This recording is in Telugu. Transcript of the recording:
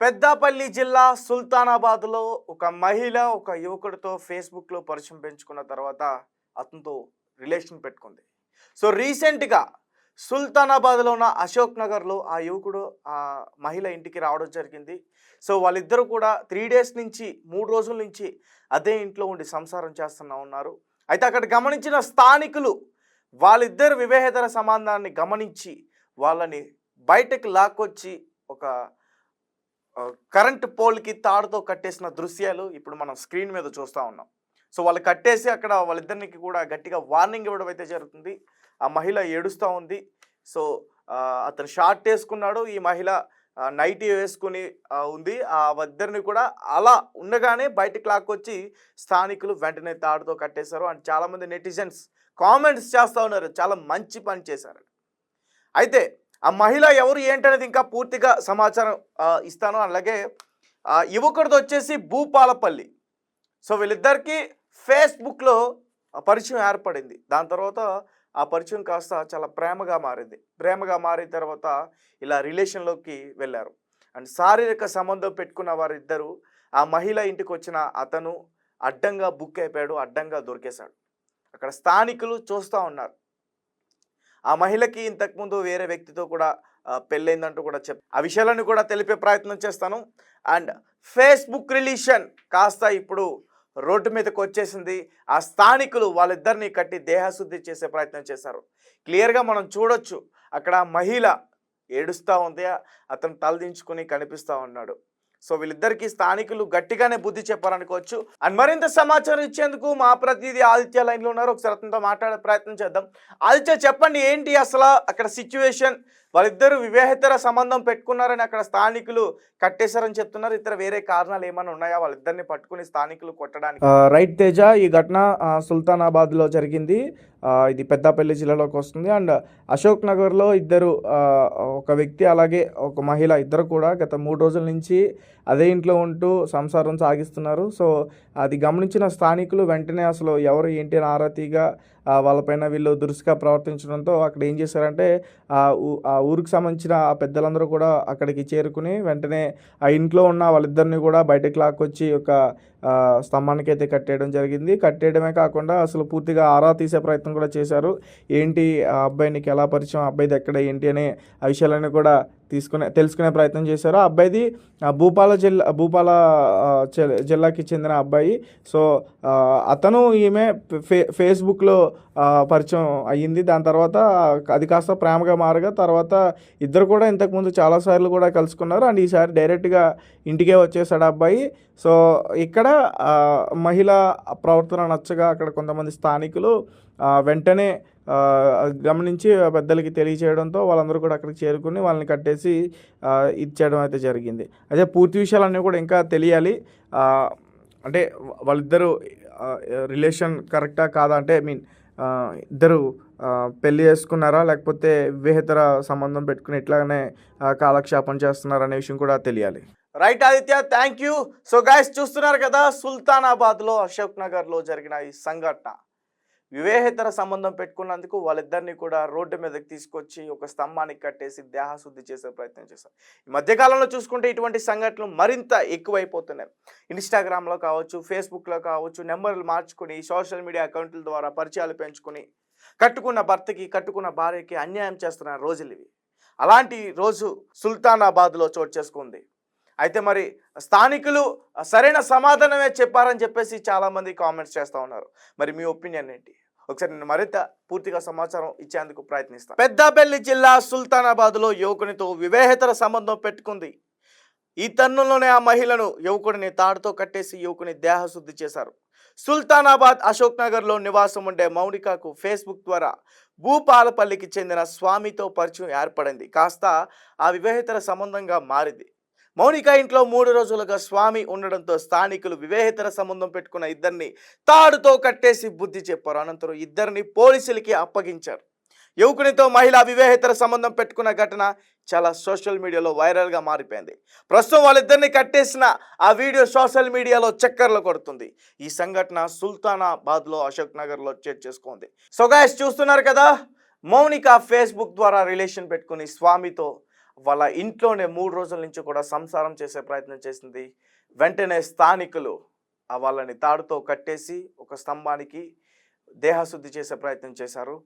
పెద్దపల్లి జిల్లా సుల్తానాబాద్లో ఒక మహిళ ఒక యువకుడితో ఫేస్బుక్లో పరిచయం పెంచుకున్న తర్వాత అతనితో రిలేషన్ పెట్టుకుంది. సో రీసెంట్గా సుల్తానాబాద్లో ఉన్న అశోక్ నగర్లో ఆ యువకుడు ఆ మహిళ ఇంటికి రావడం జరిగింది. సో వాళ్ళిద్దరూ కూడా త్రీ డేస్ నుంచి మూడు రోజుల నుంచి అదే ఇంట్లో ఉండి సంసారం చేస్తున్నా ఉన్నారు. అయితే అక్కడ గమనించిన స్థానికులు వాళ్ళిద్దరు వివేహేతర సంబంధాన్ని గమనించి వాళ్ళని బయటకు లాక్కొచ్చి ఒక కరెంట్ పోల్కి తాడుతో కట్టేసిన దృశ్యాలు ఇప్పుడు మనం స్క్రీన్ మీద చూస్తూ ఉన్నాం. సో వాళ్ళు కట్టేసి అక్కడ వాళ్ళిద్దరికి కూడా గట్టిగా వార్నింగ్ ఇవ్వడం అయితే జరుగుతుంది. ఆ మహిళ ఏడుస్తూ ఉంది. సో అతను షార్ట్ వేసుకున్నాడు. ఈ మహిళ నైట్ నైటీ వేసుకుని ఉంది. ఆ ఇద్దరిని కూడా అలా ఉండగానే బయటకు లాక్కొచ్చి స్థానికులు వెంటనే తాడుతో కట్టేశారు. అండ్ చాలామంది నెటిజన్స్ కామెంట్స్ చేస్తూ ఉన్నారు. చాలా మంచి పని చేశారు అయితే ఆ మహిళ ఎవరు ఏంటనేది ఇంకా పూర్తిగా సమాచారం ఇస్తాను. అలాగే ఆ, యువకుడిది వచ్చేసి భూపాలపల్లి. సో వీళ్ళిద్దరికీ ఫేస్బుక్లో ఆ పరిచయం ఏర్పడింది. దాని తర్వాత ఆ పరిచయం కాస్త చాలా ప్రేమగా మారింది. ప్రేమగా మారిన తర్వాత ఇలా రిలేషన్లోకి వెళ్ళారు. అండ్ శారీరక సంబంధం పెట్టుకున్న వారిద్దరూ ఆ మహిళ ఇంటికి వచ్చిన అతను అడ్డంగా బుక్ అయిపోయాడు అడ్డంగా దొరికేశాడు. అక్కడ స్థానికులు చూస్తూ ఉన్నారు. ఆ మహిళకి ఇంతకుముందు వేరే వ్యక్తితో కూడా పెళ్ళైందంటూ కూడా చెప్ ఆ విషయాలను కూడా తెలిపే ప్రయత్నం చేస్తాను. అండ్ ఫేస్బుక్ రిలీషన్ కాస్త ఇప్పుడు రోడ్డు మీదకు వచ్చేసింది. ఆ స్థానికులు వాళ్ళిద్దరిని కట్టి దేహశుద్ధి చేసే ప్రయత్నం చేశారు. క్లియర్గా మనం చూడొచ్చు. అక్కడ మహిళ ఏడుస్తూ ఉంది. అతను తలదించుకుని కనిపిస్తూ ఉన్నాడు. సో వీళ్ళిద్దరికి స్థానికులు గట్టిగానే బుద్ధి చెప్పారనుకోవచ్చు. అండ్ మరింత సమాచారం ఇచ్చేందుకు మా ప్రతినిధి ఆదిత్య లైన్లో ఉన్నారు. ఒకసారి అతనితో మాట్లాడే ప్రయత్నం చేద్దాం. ఆదిత్య చెప్పండి ఏంటి అసలు అక్కడ సిచ్యువేషన్ వాళ్ళిద్దరూ వివాహేతర సంబంధం పెట్టుకున్నారని అక్కడ స్థానికులు కట్టేశారని చెప్తున్నారు. ఇతర వేరే కారణాలు ఏమైనా ఉన్నాయా? వాళ్ళిద్దరిని పట్టుకుని స్థానికులు కొట్టడానికి? రైట్ తేజ ఈ ఘటన సుల్తానాబాద్లో జరిగింది. ఇది పెద్దపల్లి జిల్లాలోకి వస్తుంది. అండ్ అశోక్ నగర్లో ఇద్దరు ఒక వ్యక్తి అలాగే ఒక మహిళ ఇద్దరు కూడా గత మూడు రోజుల నుంచి అదే ఇంట్లో ఉంటూ సంసారం సాగిస్తున్నారు. సో అది గమనించిన స్థానికులు వెంటనే అసలు ఎవరు ఏంటి అని ఆరా తీగా వాళ్ళపైన వీళ్ళు దురుసుగా ప్రవర్తించడంతో అక్కడ ఏం చేశారంటే ఆ ఆ ఊరికి సంబంధించిన ఆ పెద్దలందరూ కూడా అక్కడికి చేరుకుని వెంటనే ఆ ఇంట్లో ఉన్న వాళ్ళిద్దరిని కూడా బయటకు లాక్కొచ్చి ఒక స్తంభానికి అయితే కట్టేయడం జరిగింది. కట్టేయడమే కాకుండా అసలు పూర్తిగా ఆరా తీసే ప్రయత్నం కూడా చేశారు. ఏంటి ఆ అబ్బాయి నీకు ఎలా పరిచయం? ఆ అబ్బాయిది ఎక్కడ? ఏంటి? అనే ఆ విషయాలన్నీ కూడా తీసుకునే తెలుసుకునే ప్రయత్నం చేశారు. ఆ అబ్బాయిది ఆ, భూపాల జిల్లా భూపాల జిల్లాకి చెందిన అబ్బాయి. సో అతను ఈమె ఫే ఫేస్బుక్లో పరిచయం అయ్యింది. దాని తర్వాత అది కాస్త ప్రేమగా మారగా తర్వాత ఇద్దరు కూడా ఇంతకుముందు చాలాసార్లు కూడా కలుసుకున్నారు. అండ్ ఈసారి డైరెక్ట్గా ఇంటికే వచ్చేసాడు ఆ అబ్బాయి. సో ఇక్కడ మహిళ ప్రవర్తన నచ్చగా అక్కడ కొంతమంది స్థానికులు వెంటనే గమనించి పెద్దలకి తెలియచేయడంతో వాళ్ళందరూ కూడా అక్కడికి చేరుకుని వాళ్ళని కట్టేసి ఇచ్చేయడం అయితే జరిగింది. అదే పూర్తి విషయాలన్నీ కూడా ఇంకా తెలియాలి. అంటే వాళ్ళిద్దరూ రిలేషన్ కరెక్టా కాదా అంటే ఐ మీన్ ఇద్దరు పెళ్ళి చేసుకున్నారా? లేకపోతే వివేహేతర సంబంధం పెట్టుకుని ఇట్లాగనే కాలక్షేపం చేస్తున్నారా అనే విషయం కూడా తెలియాలి. Right Aditya thank you so guys చూస్తున్నారు కదా సుల్తానాబాద్లో అశోక్ నగర్లో జరిగిన ఈ సంఘటన. వివేహేతర సంబంధం పెట్టుకున్నందుకు వాళ్ళిద్దరిని కూడా రోడ్డు మీదకి తీసుకొచ్చి ఒక స్తంభానికి కట్టేసి దేహశుద్ధి చేసే ప్రయత్నం చేశారు. ఈ మధ్యకాలంలో చూసుకుంటే ఇటువంటి సంఘటనలు మరింత ఎక్కువైపోతున్నాయి. ఇన్స్టాగ్రామ్లో కావచ్చు ఫేస్బుక్లో కావచ్చు నెంబర్లు మార్చుకుని సోషల్ మీడియా అకౌంట్ల ద్వారా పరిచయాలు పెంచుకుని కట్టుకున్న భర్తకి కట్టుకున్న భార్యకి అన్యాయం చేస్తున్న రోజులు ఇవి. అలాంటి రోజు సుల్తానాబాద్లో చోటు చేసుకుంది. అయితే మరి స్థానికులు సరైన సమాధానమే చెప్పారని చెప్పేసి చాలామంది కామెంట్స్ చేస్తూ ఉన్నారు. మరి మీ ఒపీనియన్ ఏంటి? ఒకసారి నేను మరింత పూర్తిగా సమాచారం ఇచ్చేందుకు ప్రయత్నిస్తాను పెద్దపల్లి జిల్లా సుల్తానాబాద్లో యువకునితో వివాహేతర సంబంధం పెట్టుకుంది. ఈ తన్నుల్లోనే ఆ మహిళను యువకుడిని తాడుతో కట్టేసి యువకుని దేహశుద్ధి చేశారు. సుల్తానాబాద్ అశోక్ నగర్లో నివాసం ఉండే మౌనికకు ఫేస్బుక్ ద్వారా భూపాలపల్లికి చెందిన స్వామితో పరిచయం ఏర్పడింది. కాస్త ఆ వివాహేతర సంబంధంగా మారింది. మౌనిక ఇంట్లో మూడు రోజులుగా స్వామి ఉండడంతో స్థానికులు వివాహేతర సంబంధం పెట్టుకున్న ఇద్దరిని తాడుతో కట్టేసి బుద్ధి చెప్పారు. అనంతరం ఇద్దరిని పోలీసులకి అప్పగించారు. యువకునితో మహిళ వివాహేతర సంబంధం పెట్టుకున్న ఘటన చాలా సోషల్ మీడియాలో వైరల్గా మారిపోయింది. ప్రస్తుతం వాళ్ళిద్దరిని కట్టేసిన ఆ వీడియో సోషల్ మీడియాలో చక్కర్లు కొడుతుంది. ఈ సంఘటన సుల్తానాబాద్లో అశోక్ నగర్లో చోటు చేసుకుంది. సో గాయస్ చూస్తున్నారు కదా? మౌనిక ఫేస్బుక్ ద్వారా రిలేషన్ పెట్టుకుని స్వామితో వాళ్ళ ఇంట్లోనే మూడు రోజుల నుంచి కూడా సంసారం చేసే ప్రయత్నం చేసింది. వెంటనే స్థానికులు ఆ వాళ్ళని తాడుతో కట్టేసి ఒక స్తంభానికి దేహశుద్ధి చేసే ప్రయత్నం చేశారు.